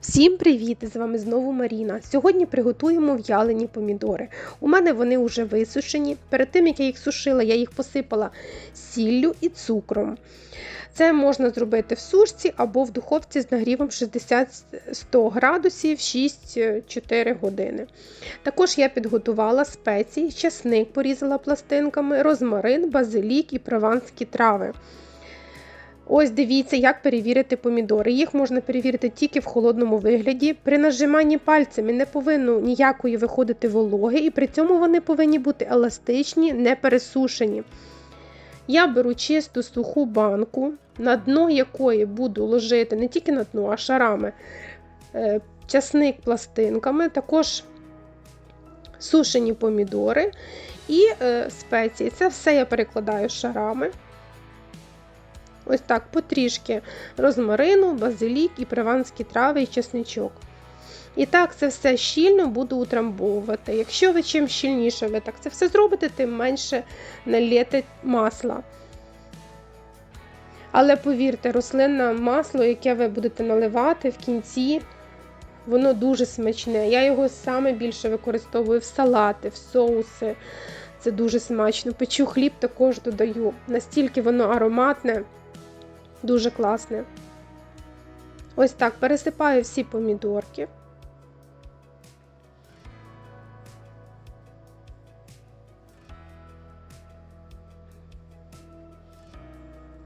Всім привіт! З вами знову Маріна. Сьогодні приготуємо в'ялені помідори. У мене вони вже висушені. Перед тим, як я їх сушила, я їх посипала сіллю і цукром. Це можна зробити в сушці або в духовці з нагрівом 60-100 градусів 6-4 години. Також я підготувала спеції, часник порізала пластинками, розмарин, базилік і прованські трави. Ось дивіться, як перевірити помідори. Їх можна перевірити тільки в холодному вигляді. При нажиманні пальцями не повинно ніякої виходити вологи, і при цьому вони повинні бути еластичні, не пересушені. Я беру чисту суху банку, на дно якої буду ложити не тільки на дно, а шарами е, часник пластинками, також сушені помідори і е, спеції. Це все я перекладаю шарами. Ось так потрішки розмарину, базилік і прованські трави і чесничок. І так це все щільно буду утрамбовувати. Якщо ви чим щільніше ви так це все зробите, тим менше налєте масла. Але повірте, рослинне масло, яке ви будете наливати в кінці, воно дуже смачне. Я його саме більше використовую в салати, в соуси. Це дуже смачно. Печу хліб також додаю. Настільки воно ароматне. Дуже класне. Ось так пересипаю всі помідорки.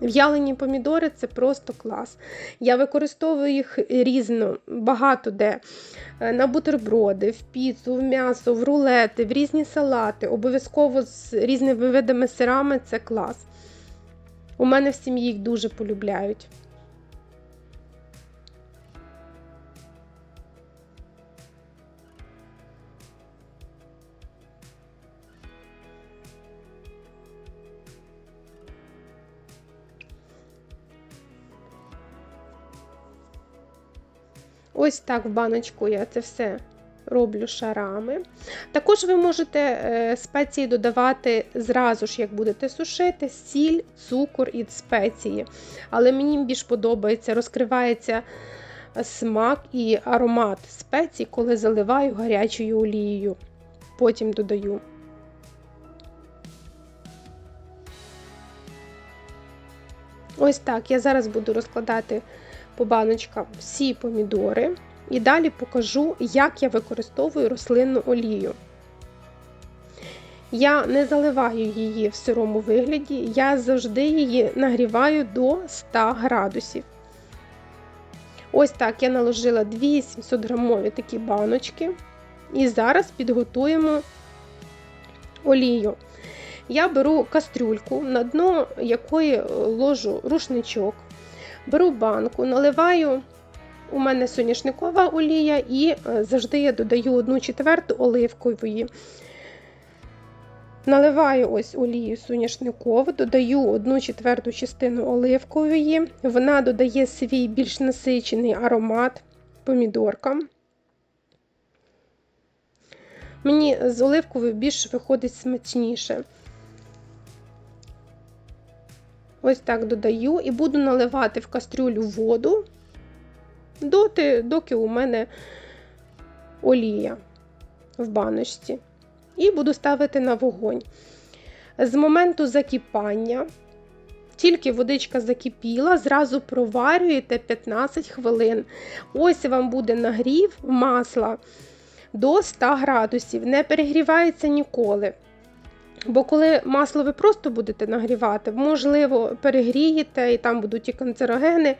В'ялені помідори це просто клас. Я використовую їх різно, багато де. На бутерброди, в піцу, в м'ясо, в рулети, в різні салати. Обов'язково з різними видами сирами це клас. У мене в сім'ї їх дуже полюбляють. Ось так в баночку я це все роблю шарами. Також ви можете спеції додавати зразу ж, як будете сушити, сіль, цукор і спеції. Але мені більш подобається, розкривається смак і аромат спецій, коли заливаю гарячою олією. Потім додаю. Ось так. Я зараз буду розкладати по баночкам всі помідори. І далі покажу, як я використовую рослинну олію. Я не заливаю її в сирому вигляді, я завжди її нагріваю до 100 градусів. Ось так я наложила 2 700 грамові такі баночки. І зараз підготуємо олію. Я беру кастрюльку, на дно якої ложу рушничок, беру банку, наливаю. У мене соняшникова олія, і завжди я додаю 1 четверту оливкової. Наливаю ось олію соняшникову, додаю 1 четверту частину оливкової. Вона додає свій більш насичений аромат помідоркам. Мені з оливковою більш виходить смачніше. Ось так додаю і буду наливати в кастрюлю воду доти, доки у мене олія в баночці. І буду ставити на вогонь. З моменту закипання, тільки водичка закипіла, зразу проварюєте 15 хвилин. Ось вам буде нагрів масла до 100 градусів. Не перегрівається ніколи. Бо коли масло ви просто будете нагрівати, можливо, перегрієте, і там будуть і канцерогени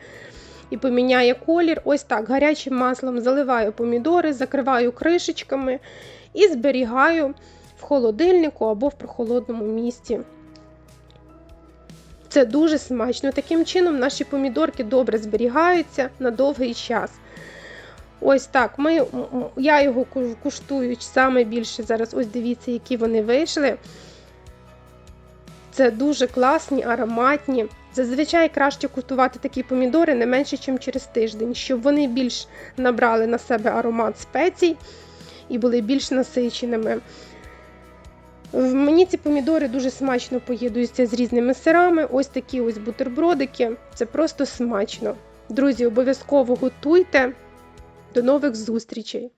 і поміняє колір. Ось так гарячим маслом заливаю помідори, закриваю кришечками і зберігаю в холодильнику або в прохолодному місці. Це дуже смачно. Таким чином, наші помідорки добре зберігаються на довгий час. Ось так. Ми, Я його куштую саме більше зараз. Ось дивіться, які вони вийшли. Це дуже класні, ароматні. Зазвичай краще куштувати такі помідори не менше, ніж через тиждень, щоб вони більш набрали на себе аромат спецій і були більш насиченими. Мені ці помідори дуже смачно поєднуються з різними сирами. Ось такі ось бутербродики. Це просто смачно. Друзі, обов'язково готуйте. До нових зустрічей!